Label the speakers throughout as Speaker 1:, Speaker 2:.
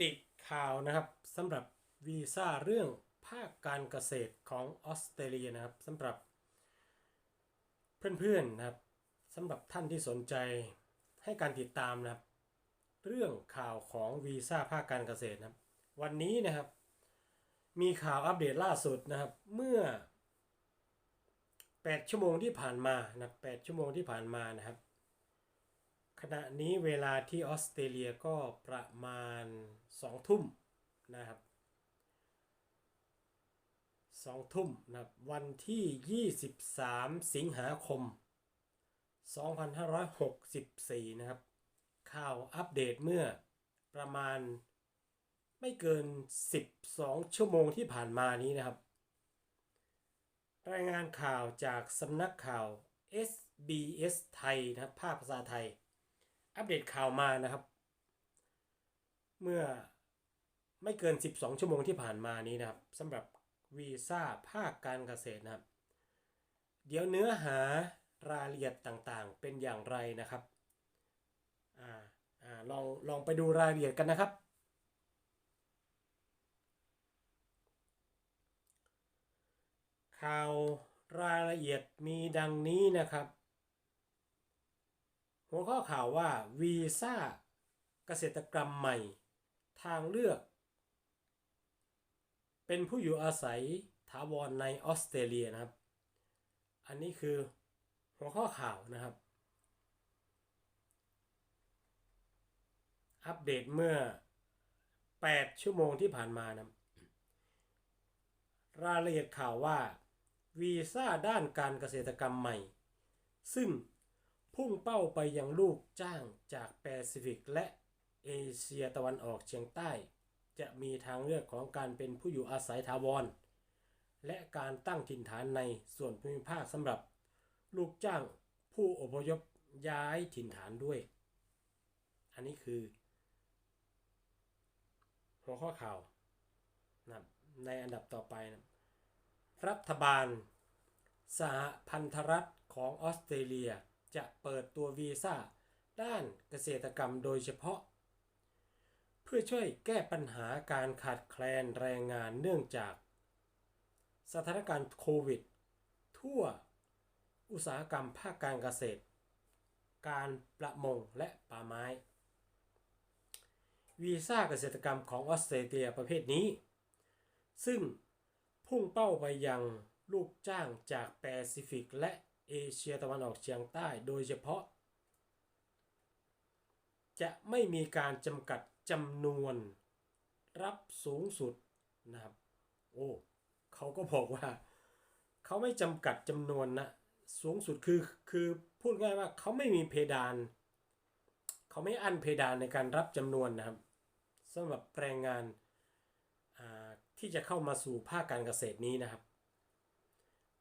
Speaker 1: เดตข่าวนะครับสำหรับวีซ่าเรื่องภาคการเกษตรของออสเตรเลียนะครับสำหรับ เพื่อนๆนะครับสำหรับท่านที่สนใจให้การติดตามนะครับ เรื่องข่าวของวีซ่าภาคการเกษตรนะครับ วันนี้นะครับ มีข่าวอัปเดตล่าสุดนะครับ เมื่อ 8 ชั่วโมงที่ผ่านมานะ8ชั่วโมงที่ผ่านมานะครับ ขณะนี้เวลาที่ออสเตรเลียก็ประมาณ2ทุ่มนะครับ2ทุ่มนะครับวันที่ 23 สิงหาคม 2564 นะครับ ข่าวอัปเดตเมื่อประมาณไม่เกิน 12 ชั่วโมงที่ผ่านมานี้นะครับ รายงานข่าวจากสำนักข่าว SBS ไทยนะครับภาคภาษาไทย อัปเดตข่าวมานะครับ เมื่อไม่เกิน 12 ชั่วโมงที่ผ่านมานี้นะครับสำหรับวีซ่าภาคการเกษตรนะครับ เดี๋ยวเนื้อหารายละเอียดต่างๆ เป็นอย่างไรนะครับอ่าอ่าลองลองไปดูรายละเอียดกันนะครับ ข่าวรายละเอียดมีดังนี้นะครับ หัวข้อข่าวว่าวีซ่าเกษตรกรรมใหม่ ทางเลือก เป็นผู้อยู่อาศัยถาวรในออสเตรเลียนะครับ อันนี้คือหัวข้อข่าวนะครับ อัปเดตเมื่อ 8 ชั่วโมงที่ผ่านมานะรายละเอียดข่าวว่าวีซ่าด้านการเกษตรกรรมใหม่ ซึ่ง พุ่งเป้าไปยังลูกจ้างจากแปซิฟิกและเอเชียตะวันออกเฉียงใต้ จะมีทางเลือกของการเป็นผู้อยู่อาศัยถาวร และการตั้งถิ่นฐานในส่วนภูมิภาคสำหรับ ลูกจ้างผู้อพยพย้ายถิ่นฐานด้วย อันนี้คือ หัวข้อข่าวนะในอันดับต่อไปนะรัฐบาล สหพันธรัฐของออสเตรเลีย จะเปิดตัววีซ่าด้านเกษตรกรรมโดยเฉพาะ เพื่อช่วยแก้ปัญหาการขาดแคลนแรงงานเนื่องจาก สถานการณ์โควิด ทั่ว อุตสาหกรรมภาคการเกษตร การประมงและป่าไม้ วีซ่าเกษตรกรรมของออสเตรเลียประเภทนี้ ซึ่งพุ่งเป้าไปยังลูกจ้างจากแปซิฟิกและ เอเชียตะวันออกเฉียงใต้โดยเฉพาะ จะไม่มีการจำกัดจำนวนรับสูงสุดนะครับ โอ้เขาก็บอกว่า เขาไม่จำกัดจำนวนนะสูงสุดคือคือพูดง่ายว่าเขาไม่มีเพดาน เขาไม่อั้นเพดานในการรับจำนวนนะครับสำหรับแรงงานที่จะเข้ามาสู่ภาคการเกษตรนี้นะครับ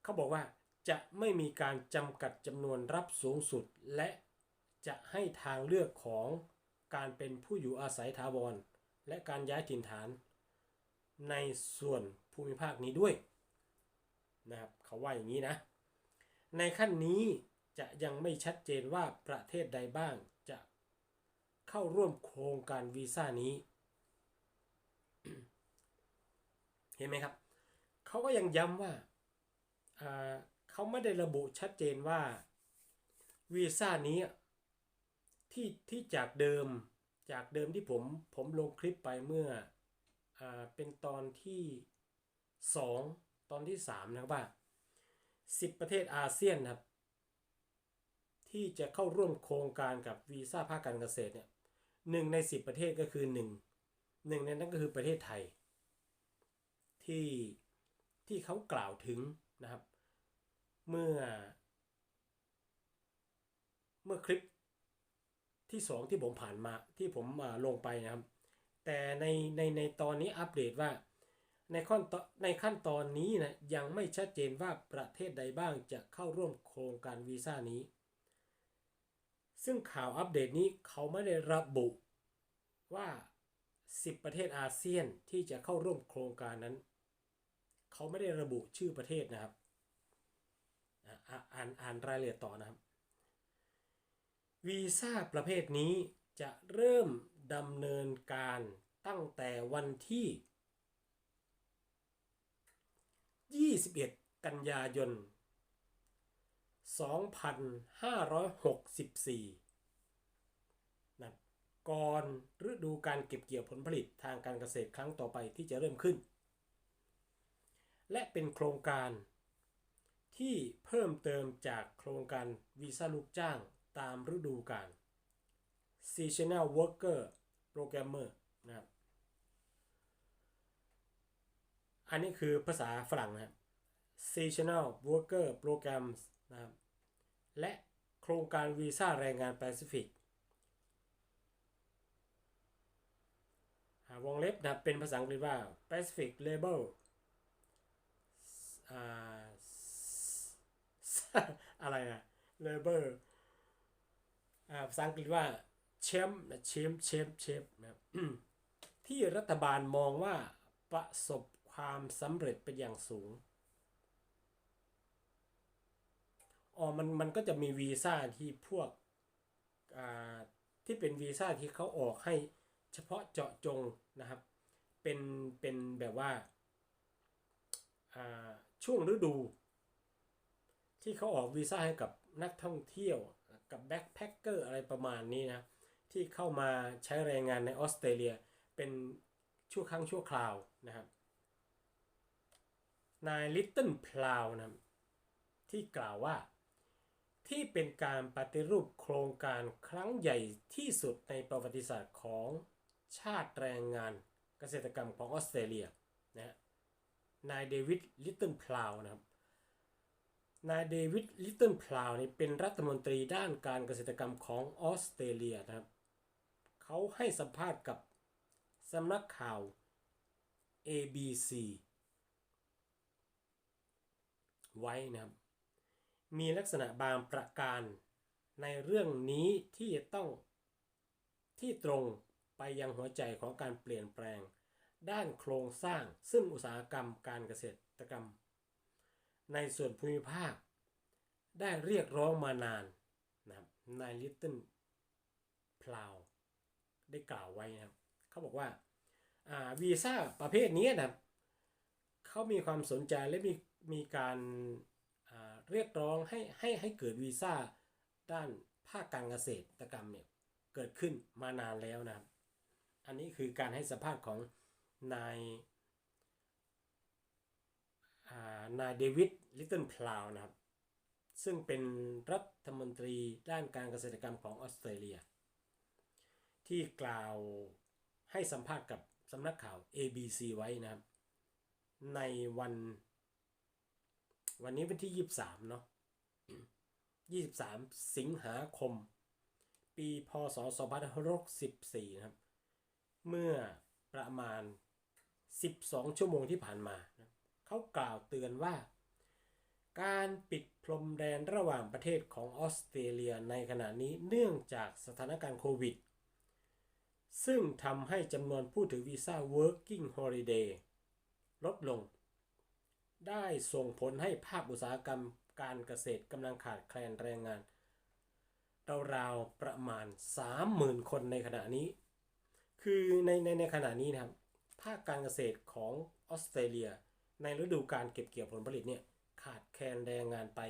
Speaker 1: เขาบอกว่า จะไม่มีการจำกัดจำนวนรับสูงสุด และจะให้ทางเลือกของการเป็นผู้อยู่อาศัยถาวร และการย้ายถิ่นฐาน ในส่วนภูมิภาคนี้ด้วยนะครับเขาว่าอย่างนี้นะ ในขั้นนี้จะยังไม่ชัดเจนว่าประเทศใดบ้างจะเข้าร่วมโครงการวีซ่านี้ เห็นไหมครับ เขาก็ยังย้ำว่าอ่า เขาไม่ได้ระบุชัดเจนว่าวีซ่านี้ที่ที่จากเดิมจากเดิมที่ผมผมลงคลิปไปเมื่ออ่าเป็นตอนที่ 2 ตอนที่ 3 นะครับว่า 10 ประเทศอาเซียนนะครับ ที่จะเข้าร่วมโครงการกับวีซ่าภาคการเกษตรเนี่ยหนึ่งใน 10 ประเทศก็คือ1หนึ่งในนั้นก็คือประเทศไทย ที่ที่เขากล่าวถึงนะครับ เมื่อ เมื่อคลิปที่สองที่ผมผ่านมาที่ผมมาลงไปนะครับ แต่ในในในตอนนี้อัปเดตว่าในขั้นตอนในขั้นตอนนี้นะยังไม่ชัดเจนว่าประเทศใดบ้างจะเข้าร่วมโครงการวีซ่านี้ ซึ่งข่าวอัปเดตนี้เขาไม่ได้ระบุว่า 10 ประเทศอาเซียนที่จะเข้าร่วมโครงการนั้น เขาไม่ได้ระบุชื่อประเทศนะครับ อ่านอ่านรายละเอียดต่อนะครับ วีซ่าประเภทนี้จะเริ่มดำเนินการตั้งแต่วันที่ 21 กันยายน 2564 นะก่อนฤดูการเก็บเกี่ยวผลผลิตทางการเกษตรครั้งต่อไปที่จะเริ่มขึ้น และเป็นโครงการ ที่เพิ่มเติมจากโครงการวีซ่าลูกจ้างตามฤดูกาล Seasonal Worker Programmer นะครับ อันนี้คือภาษาฝรั่งนะครับ Seasonal Worker Programs นะครับ และโครงการวีซ่าแรงงานแปซิฟิกวงเล็บนะครับเป็นภาษาอังกฤษว่า Pacific Labor อะไรนะ Labor อ่าภาษาอังกฤษว่าเชมเชมเชมเชมนะครับที่รัฐบาลมองว่าประสบความสำเร็จเป็นอย่างสูงอ๋อมันมันก็จะมีวีซ่าที่พวกอ่าที่เป็นวีซ่าที่เขาออกให้เฉพาะเจาะจงนะครับ เป็นเป็นแบบว่าอ่าช่วงฤดู ที่เขาออกวีซ่าให้กับนักท่องเที่ยวกับแบ็คแพคเกอร์อะไรประมาณนี้นะ ที่เข้ามาใช้แรงงานในออสเตรเลียเป็นชั่วครั้งชั่วคราวนะครับ นายลิตเติ้ลพลาวนะครับที่กล่าวว่าที่เป็นการปฏิรูปโครงการครั้งใหญ่ที่สุดในประวัติศาสตร์ของชาติแรงงานเกษตรกรรมของออสเตรเลียนะฮะนายเดวิดลิตเติ้ลพลาวนะครับ นายเดวิดลิตเติ้ลพลาวนี่เป็นรัฐมนตรีด้านการเกษตรกรรมของออสเตรเลียนะครับ เขาให้สัมภาษณ์กับสำนักข่าว ABC ไว้นะครับ มีลักษณะบางประการในเรื่องนี้ที่จะต้องที่ตรงไปยังหัวใจของการเปลี่ยนแปลง ด้านโครงสร้างซึ่งอุตสาหกรรมการเกษตรกรรม ในส่วนภูมิภาค ได้เรียกร้องมานานนะครับนายลิตเติ้ลพลาวได้กล่าวไว้นะครับเขาบอกว่าวีซ่าประเภทนี้นะครับเขามีความสนใจและมีมีการาเรียกร้องให้ให้ให้เกิดวีซ่าด้านภาคการเกษตรกรรมเนี่ยเกิดขึ้นมานานแล้วนะครับ อันนี้คือการให้สัมภาษณ์ของนายอ่า นายเดวิดลิตเติ้ลพลาวนะครับ ซึ่งเป็นรัฐมนตรีด้านการเกษตรกรรมของออสเตรเลีย ที่กล่าวให้สัมภาษณ์กับสำนักข่าว ABC ไว้นะครับ ในวัน วันนี้วันที่ 23 เนาะ23 สิงหาคม ปีพศ2564 นะครับ เมื่อประมาณ 12 ชั่วโมงที่ผ่านมา เขากล่าวเตือนว่า การปิดพรมแดนระหว่างประเทศของออสเตรเลียในขณะนี้เนื่องจากสถานการณ์โควิด ซึ่งทำให้จำนวนผู้ถือวีซ่า Working Holiday ลดลง ได้ส่งผลให้ภาคอุตสาหกรรมการเกษตรกำลังขาดแคลนแรงงานราวๆประมาณ 30,000 คนในขณะนี้ คือในในในขณะนี้นะครับ ภาคการเกษตรของออสเตรเลีย ในฤดูการเก็บเกี่ยวผลผลิตเนี่ยขาดแคลนแรงงานไป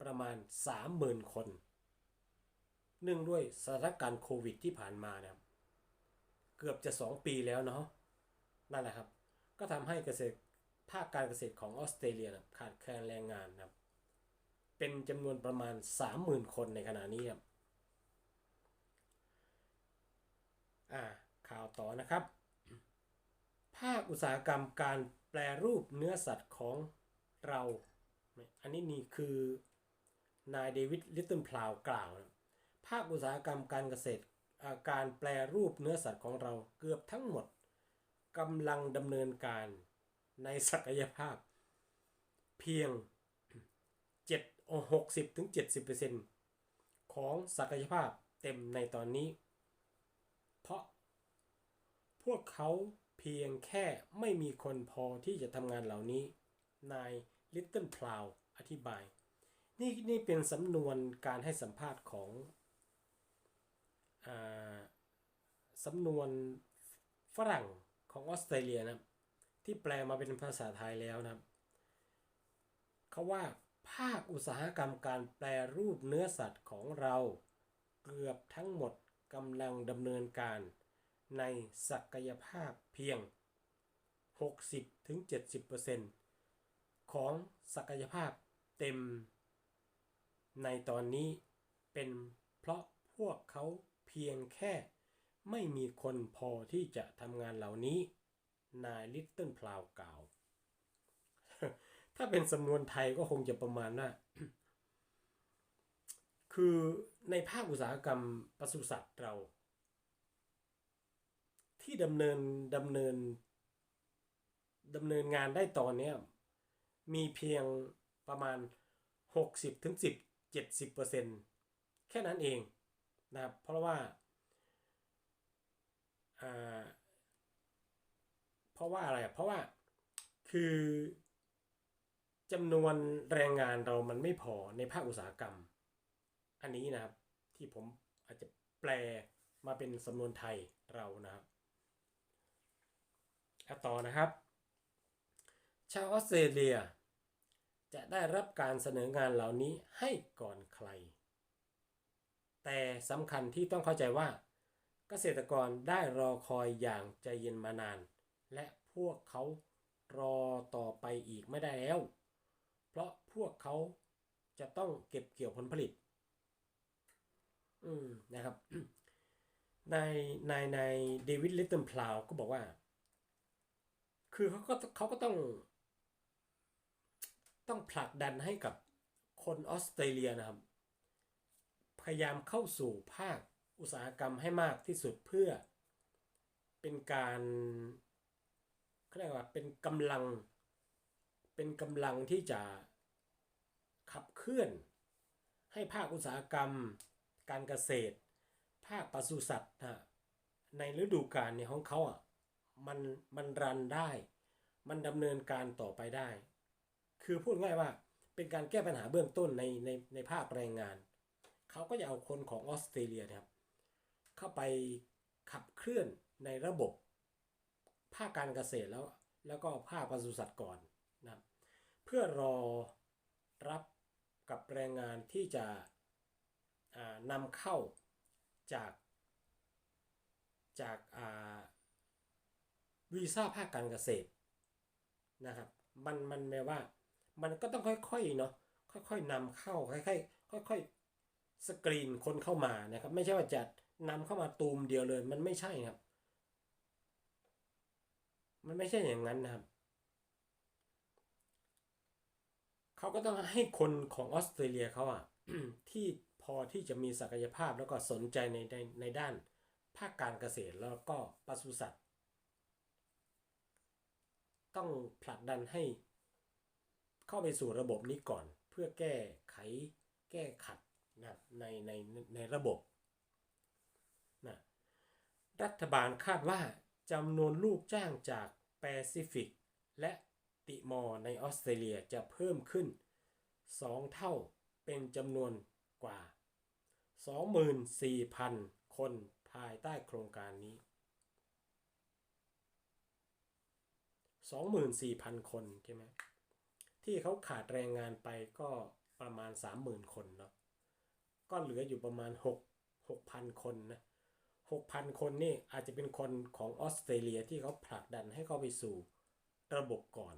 Speaker 1: ประมาณ 30,000 คน เนื่องด้วยสถานการณ์โควิดที่ผ่านมานะครับเกือบจะ 2 ปีแล้วเนาะนั่นแหละครับ ก็ทำให้เกษตรภาคการเกษตรของออสเตรเลียนะขาดแคลนแรงงานนะครับ เป็นจำนวนประมาณ 30,000 คนในขณะนี้ครับอ่าข่าวต่อนะครับ ภาคอุตสาหกรรมการ แปรรูปเนื้อสัตว์ของเรา อันนี้นี่คือนายเดวิดลิตเติลพลาวกล่าวนะภาคอุตสาหกรรมการเกษตรการแปรรูปเนื้อสัตว์ของเราเกือบทั้งหมดกำลังดำเนินการในศักยภาพ เพียง7 60ถึง70%ของศักยภาพเต็มในตอนนี้ เพราะพวกเขา เพียงแค่ไม่มีคนพอที่จะทำงานเหล่านี้ นายลิตเติ้ลพลาวอธิบาย นี่นี่เป็นสำนวนการให้สัมภาษณ์ของอสำนวนฝรั่งของออสเตรเลียนะครับที่แปลมาเป็นภาษาไทยแล้วนะครับเขาว่าภาคอุตสาหกรรมการแปลรูปเนื้อสัตว์ของเรา เกือบทั้งหมดกำลังดำเนินการ ในศักยภาพเพียง 60-70%ของศักยภาพเต็ม ในตอนนี้เป็นเพราะพวกเขาเพียงแค่ไม่มีคนพอที่จะทำงานเหล่านี้ นายลิตเติ้ลพลาวกล่าว ถ้าเป็นสำนวนไทยก็คงจะประมาณว่าคือในภาคอุตสาหกรรมปศุสัตว์เรา ที่ดำเนินดำเนินดำเนินงานได้ตอนนี้มีเพียงประมาณ 60ถึง10 70เปอร์เซ็นต์แค่นั้นเองนะครับ เพราะว่าเพราะว่าอะไร เพราะว่าคือจำนวนแรงงานเรามันไม่พอในภาคอุตสาหกรรม อันนี้นะครับที่ผมอาจจะแปลมาเป็นสำนวนไทยเรานะครับ อะต่อนะครับ ชาวออสเตรเลีย จะได้รับการเสนองานเหล่านี้ให้ก่อนใคร แต่สำคัญที่ต้องเข้าใจว่า เกษตรกรได้รอคอยอย่างใจเย็นมานาน และพวกเขารอต่อไปอีกไม่ได้แล้ว เพราะพวกเขาจะต้องเก็บเกี่ยวผลผลิต อืมนะครับ ในในในเดวิดลิตเติลพลาวก็บอกว่า คือเขาก็เขาก็ต้อง ต้องผลักดันให้กับคนออสเตรเลียนะครับ พยายามเข้าสู่ภาคอุตสาหกรรมให้มากที่สุดเพื่อเป็นการเขาเรียกว่าเป็นกำลังเป็นกำลังที่จะขับเคลื่อน ให้ภาคอุตสาหกรรม การเกษตร ภาคปศุสัตว์นะในฤดูกาลเนี่ยของเขาอะ มันมันรันได้ มันดำเนินการต่อไปได้ คือพูดง่ายว่าเป็นการแก้ปัญหาเบื้องต้นในในในภาคแรงงาน เขาก็จะเอาคนของออสเตรเลียนะครับเข้าไปขับเคลื่อนในระบบภาคการเกษตรแล้ว แล้วก็ภาคปศุสัตว์ก่อนนะเพื่อรอรับกับแรงงานที่จะนำเข้าจากจากอ่า วีซ่าภาคการเกษตรนะครับมันมันแปลว่า มันก็ต้องค่อยๆเนาะค่อยๆนำเข้าค่อยๆค่อยๆสกรีนคนเข้ามานะครับ ไม่ใช่ว่าจะนำเข้ามาตูมเดียวเลย มันไม่ใช่ครับ มันไม่ใช่อย่างนั้นนะครับเขาก็ต้องให้คนของออสเตรเลียเขาอะที่พอที่จะมีศักยภาพแล้วก็สนใจในในในด้านภาคการเกษตรแล้วก็ปศุสัตว์ ต้องผลักดันให้ เข้าไปสู่ระบบนี้ก่อน เพื่อแก้ไขแก้ขัดนะในในในระบบนะรัฐบาลคาดว่าจำนวนลูกจ้างจากแปซิฟิกและติมอร์ในออสเตรเลียจะเพิ่มขึ้น 2 เท่าเป็นจำนวนกว่า 24,000 คนภายใต้โครงการนี้ 24,000 คนใช่ไหมที่เขาขาดแรงงานไปก็ประมาณ 30,000 คนเนาะก็เหลืออยู่ประมาณ 6 6,000 คนนะ6,000 คนนี่อาจจะเป็นคนของออสเตรเลียที่เขาผลักดันให้เข้าไปสู่ระบบก่อน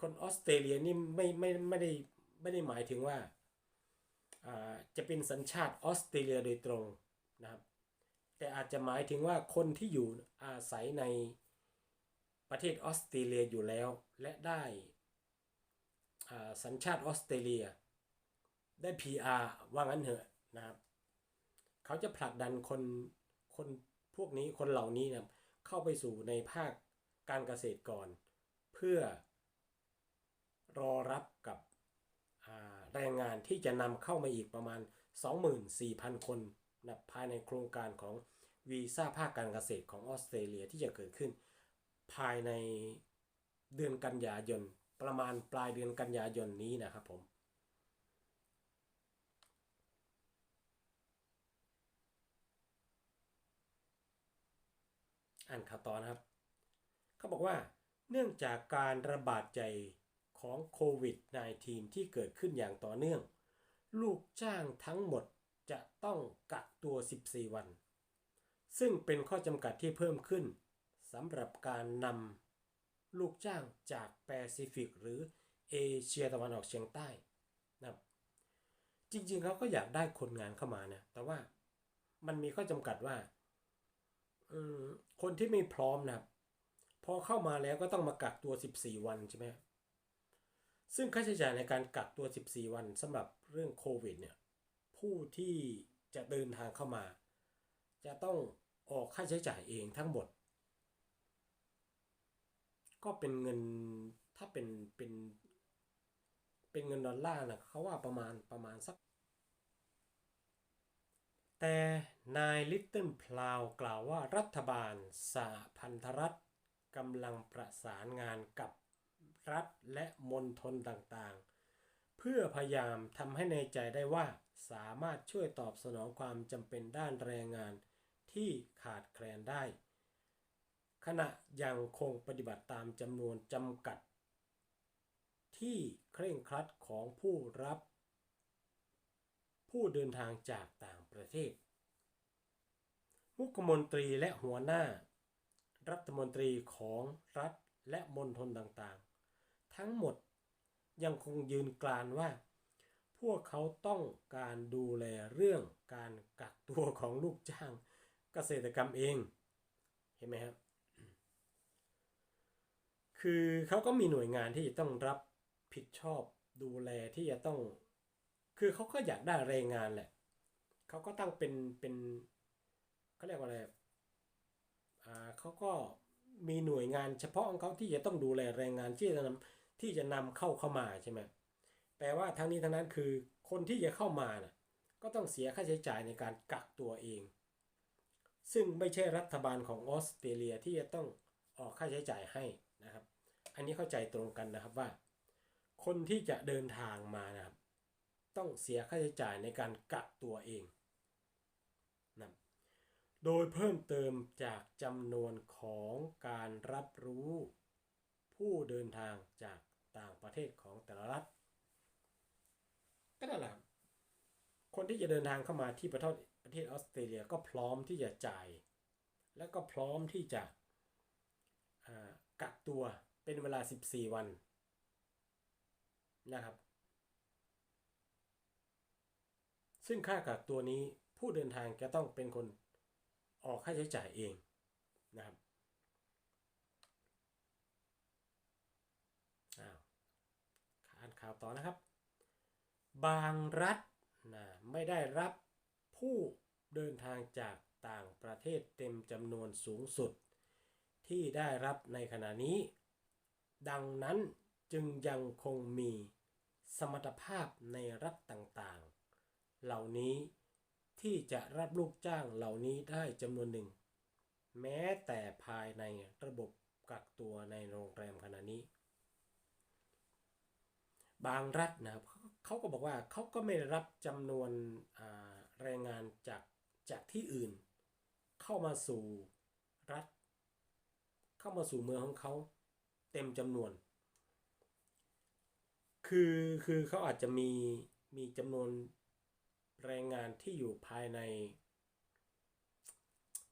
Speaker 1: คนออสเตรเลียนี่ไม่ไม่ไม่ได้ไม่ได้หมายถึงว่าอ่าจะเป็นสัญชาติออสเตรเลียโดยตรงนะครับ แต่อาจจะหมายถึงว่าคนที่อยู่อาศัยใน ประเทศออสเตรเลียอยู่แล้ว และได้สัญชาติออสเตรเลีย ได้ PR ว่างั้นเถอะนะครับ เขาจะผลักดันคนคนพวกนี้คนเหล่านี้นะเข้าไปสู่ในภาคการเกษตรก่อน เพื่อรอรับกับแรงงานที่จะนำเข้ามาอีกประมาณ 24,000 คนนะภายในโครงการของวีซ่าภาคการเกษตรของออสเตรเลียที่จะเกิดขึ้น ภายในเดือนกันยายน ประมาณปลายเดือนกันยายนนี้นะครับผมอ่านข่าวต่อนะครับ เขาบอกว่า เนื่องจากการระบาดใจของโควิด -19 ที่เกิดขึ้นอย่างต่อเนื่อง ลูกจ้างทั้งหมดจะต้องกักตัว 14 วัน ซึ่งเป็นข้อจำกัดที่เพิ่มขึ้น สำหรับการนำลูกจ้างจากแปซิฟิกหรือเอเชียตะวันออกเฉียงใต้นะครับจริงๆเขาก็อยากได้คนงานเข้ามานะแต่ว่ามันมีข้อจำกัดว่าคนที่ไม่พร้อมนะครับพอเข้ามาแล้วก็ต้องมากักตัว 14 วันใช่ไหมซึ่งค่าใช้จ่ายในการกักตัว 14 วันสำหรับเรื่องโควิดเนี่ยผู้ที่จะเดินทางเข้ามา จะต้องออกค่าใช้จ่ายเองทั้งหมด ก็เป็นเงินถ้าเป็นเป็นเป็นเงินดอลลาร์นะเขาว่าประมาณประมาณสัก แต่นายลิตเติ้ลพลาวกล่าวว่ารัฐบาลสหพันธรัฐกำลังประสานงานกับรัฐและมณฑลต่างๆ เพื่อพยายามทำให้ในใจได้ว่าสามารถช่วยตอบสนองความจำเป็นด้านแรงงานที่ขาดแคลนได้ ขณะยังคงปฏิบัติตามจำนวนจำกัด ที่เคร่งครัดของผู้รับ ผู้เดินทางจากต่างประเทศ มุขมนตรีและหัวหน้า รัฐมนตรีของรัฐและมณฑลต่างๆ ทั้งหมดยังคงยืนกรานว่า พวกเขาต้องการดูแลเรื่องการกักตัวของลูกจ้างเกษตรกรรมเอง เห็นไหมครับ คือเขาก็มีหน่วยงานที่จะต้องรับผิดชอบดูแลที่จะต้อง คือเขาก็อยากได้แรงงานแหละเขาก็ตั้งเป็นเป็นเขาเรียกว่าอะไรอ่าเขาก็มีหน่วยงานเฉพาะของเขาที่จะต้องดูแลแรงงานที่จะนำที่จะนำเข้าเข้ามาใช่ไหมแปลว่าทั้งนี้ทั้งนั้นคือคนที่จะเข้ามาน่ะก็ต้องเสียค่าใช้จ่ายในการกักตัวเอง ซึ่งไม่ใช่รัฐบาลของออสเตรเลียที่จะต้อง ออกค่าใช้จ่ายให้นะครับ อันนี้เข้าใจตรงกันนะครับว่า คนที่จะเดินทางมานะครับ ต้องเสียค่าใช้จ่ายในการกักตัวเองนะโดยเพิ่มเติมจากจำนวนของการรับรู้ผู้เดินทางจากต่างประเทศของแต่ละรัฐก็นั่นแหละคนที่จะเดินทางเข้ามาที่ประเทศประเทศออสเตรเลียก็พร้อมที่จะจ่าย และก็พร้อมที่จะ กักตัวเป็นเวลา 14 วันนะครับ ซึ่งค่ากักตัวนี้ผู้เดินทางจะต้องเป็นคนออกค่าใช้จ่ายเองนะครับอ้าวอ่านข่าวต่อนะครับ บางรัฐนะไม่ได้รับผู้เดินทางจากต่างประเทศเต็มจำนวนสูงสุด ที่ได้รับในขณะนี้ ดังนั้นจึงยังคงมีสมรรถภาพในรัฐต่างๆ เหล่านี้ที่จะรับลูกจ้างเหล่านี้ได้จำนวนหนึ่ง แม้แต่ภายในระบบกักตัวในโรงแรมขณะนี้ บางรัฐนะครับเขาก็บอกว่าเขาก็ไม่รับจำนวนแรงงานจากจากที่อื่น เข้ามาสู่รัฐ เข้ามาสู่เมืองของเขาเต็มจำนวน คือคือเขาอาจจะมีมีจำนวนแรงงานที่อยู่ภายใน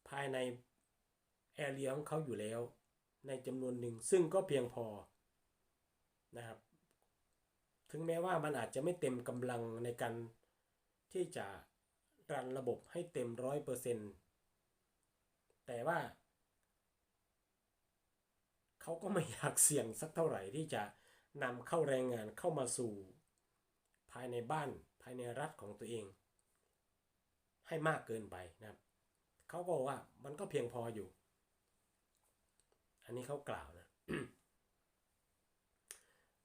Speaker 1: ภายในแอเรียของเขาอยู่แล้ว ในจำนวนหนึ่งซึ่งก็เพียงพอนะครับ ถึงแม้ว่ามันอาจจะไม่เต็มกำลังในการที่จะรันระบบให้เต็มร้อยเปอร์เซ็นต์แต่ว่า เขาก็ไม่อยากเสี่ยงสักเท่าไหร่ที่จะนำเข้าแรงงานเข้ามาสู่ ภายในบ้านภายในรัฐของตัวเอง ให้มากเกินไปนะครับเขาก็บอกว่ามันก็เพียงพออยู่ อันนี้เขากล่าวนะ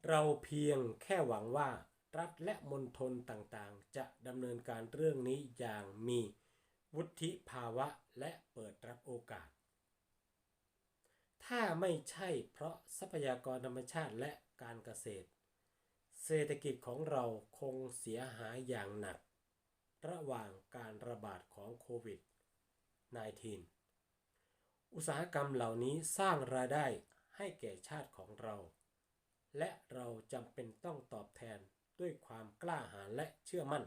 Speaker 1: เราเพียงแค่หวังว่ารัฐและมณฑลต่างๆ จะดำเนินการเรื่องนี้อย่างมีวุฒิภาวะและเปิดรับโอกาส ถ้าไม่ใช่เพราะทรัพยากรธรรมชาติและการเกษตร เศรษฐกิจของเราคงเสียหายอย่างหนัก ระหว่างการระบาดของโควิด -19 อุตสาหกรรมเหล่านี้สร้างรายได้ให้แก่ชาติของเรา และเราจำเป็นต้องตอบแทนด้วยความกล้าหาญและเชื่อมั่น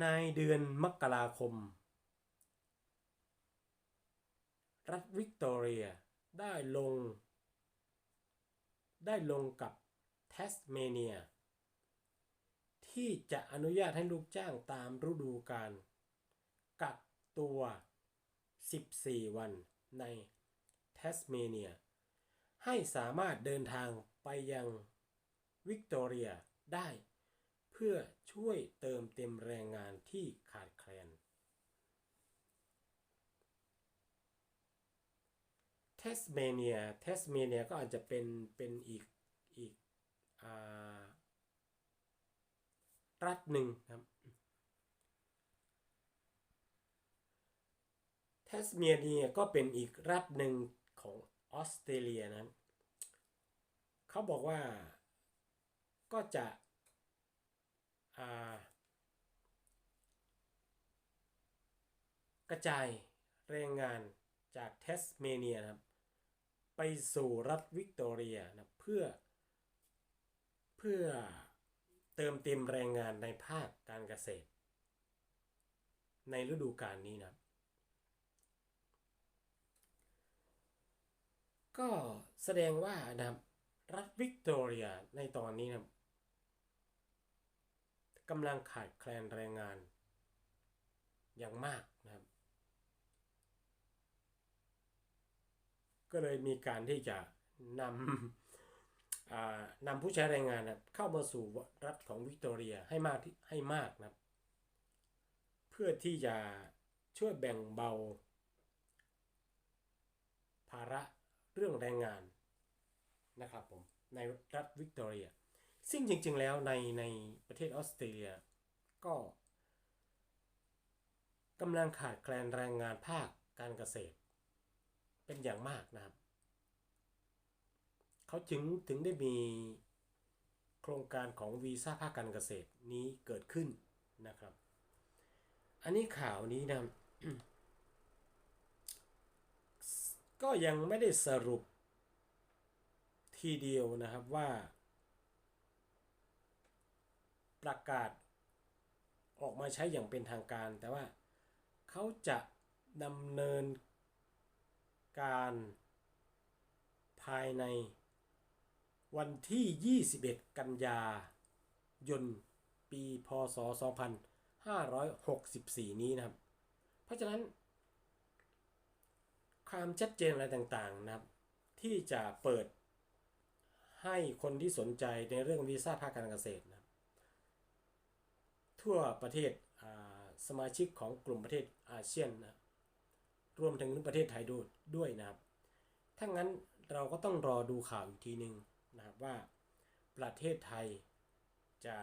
Speaker 1: ในเดือนมกราคม รัฐวิกตอเรีย ได้ลง ได้ลงกับเทสเมเนีย ที่จะอนุญาตให้ลูกจ้างตามฤดูกาลกักตัว 14 วันในเทสเมเนีย ให้สามารถเดินทางไปยังวิกตอเรียได้ เพื่อช่วยเติมเต็มแรงงานที่ขาดแคลน ทสเมเนียเทสเมเนียก็อาจจะเป็นเป็นอีกอีกอารัฐหนึ่งครับเทสเมเนียก็เป็นอีกรัฐหนึ่งของออสเตรเลียนะครับเขาบอกว่าก็จะกระจายแรงงานจากเทสเมเนียนะครับ ไปสู่รัฐวิกตอเรียนะเพื่อ เพื่อเติมเต็มแรงงานในภาคการเกษตร ในฤดูกาลนี้นะก็แสดงว่านะรัฐวิกตอเรียในตอนนี้นะกำลังขาดแคลนแรงงานอย่างมากนะครับ ก็เลยมีการที่จะนำนำผู้ใช้แรงงานนะเข้ามาสู่รัฐของวิกตอเรียให้มากที่ให้มากนะเพื่อที่จะช่วยแบ่งเบา ภาระเรื่องแรงงานนะครับผมในรัฐวิกตอเรีย ซึ่งจริงๆแล้วในในประเทศออสเตรเลียก็กำลังขาดแคลนแรงงานภาคการเกษตร เป็นอย่างมากนะครับ เขาจึงถึงได้มีโครงการของวีซ่าภาคการเกษตรนี้เกิดขึ้นนะครับ อันนี้ข่าวนี้นะก็ยังไม่ได้สรุปทีเดียวนะครับว่า ประกาศออกมาใช้อย่างเป็นทางการ แต่ว่าเขาจะดำเนิน การภายในวันที่ 21 กันยายน ปีพศ 2564 นี้นะครับ เพราะฉะนั้น ความชัดเจนอะไรต่างๆนะครับ ที่จะเปิดให้คนที่สนใจในเรื่องวีซ่าภาคการเกษตรนะทั่วประเทศสมาชิกของกลุ่มประเทศอาเซียนนะ รวมถึงประเทศไทยด้วยด้วยนะครับ ถ้างั้นเราก็ต้องรอดูข่าวอีกทีหนึ่งนะครับว่าประเทศไทยจะ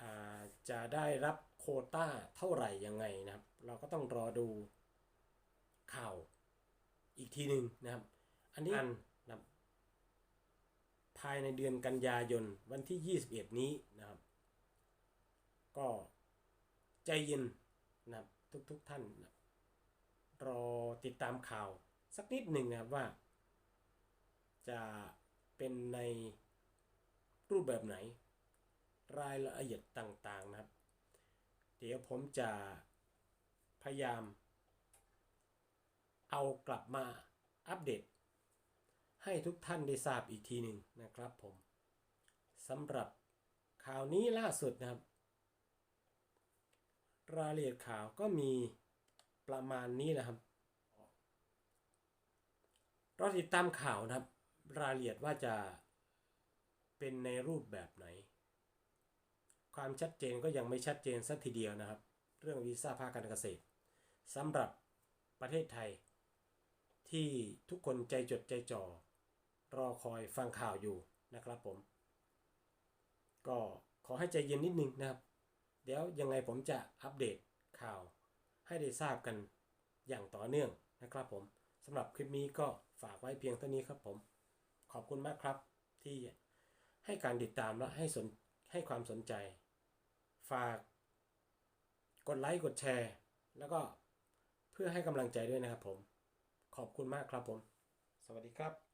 Speaker 1: อ่าจะได้รับโควต้าเท่าไหร่ยังไงนะครับ เราก็ต้องรอดูข่าวอีกทีหนึ่งนะครับ อันนี้อันนะครับภายในเดือนกันยายนวันที่ 21 นี้นะครับ ก็ใจเย็นนะครับ ทุกๆทท่านนะรอติดตามข่าวสักนิดหนึ่งนะครับว่า จะเป็นในรูปแบบไหน รายละเอียดต่างๆนะครับ เดี๋ยวผมจะพยายาม เอากลับมาอัปเดต ให้ทุกท่านได้ทราบอีกทีหนึ่งนะครับผมสำหรับข่าวนี้ล่าสุดนะครับ รายละเอียดข่าวก็มีประมาณนี้นะครับเราติดตามข่าวนะครับ รายละเอียดว่าจะเป็นในรูปแบบไหน ความชัดเจนก็ยังไม่ชัดเจนสักทีเดียวนะครับ เรื่องวีซ่าภาคการเกษตรสำหรับประเทศไทย ที่ทุกคนใจจดใจจ่อรอคอยฟังข่าวอยู่นะครับผม ก็ขอให้ใจเย็นนิดนึงนะครับ เดี๋ยวยังไงผมจะอัปเดตข่าวให้ได้ทราบกันอย่างต่อเนื่องนะครับผมสำหรับคลิปนี้ก็ฝากไว้เพียงเท่านี้ครับผม ขอบคุณมากครับที่ให้การติดตามและให้สนให้ความสนใจ ฝากกดไลค์กดแชร์ แล้วก็เพื่อให้กำลังใจด้วยนะครับผม ขอบคุณมากครับผม สวัสดีครับ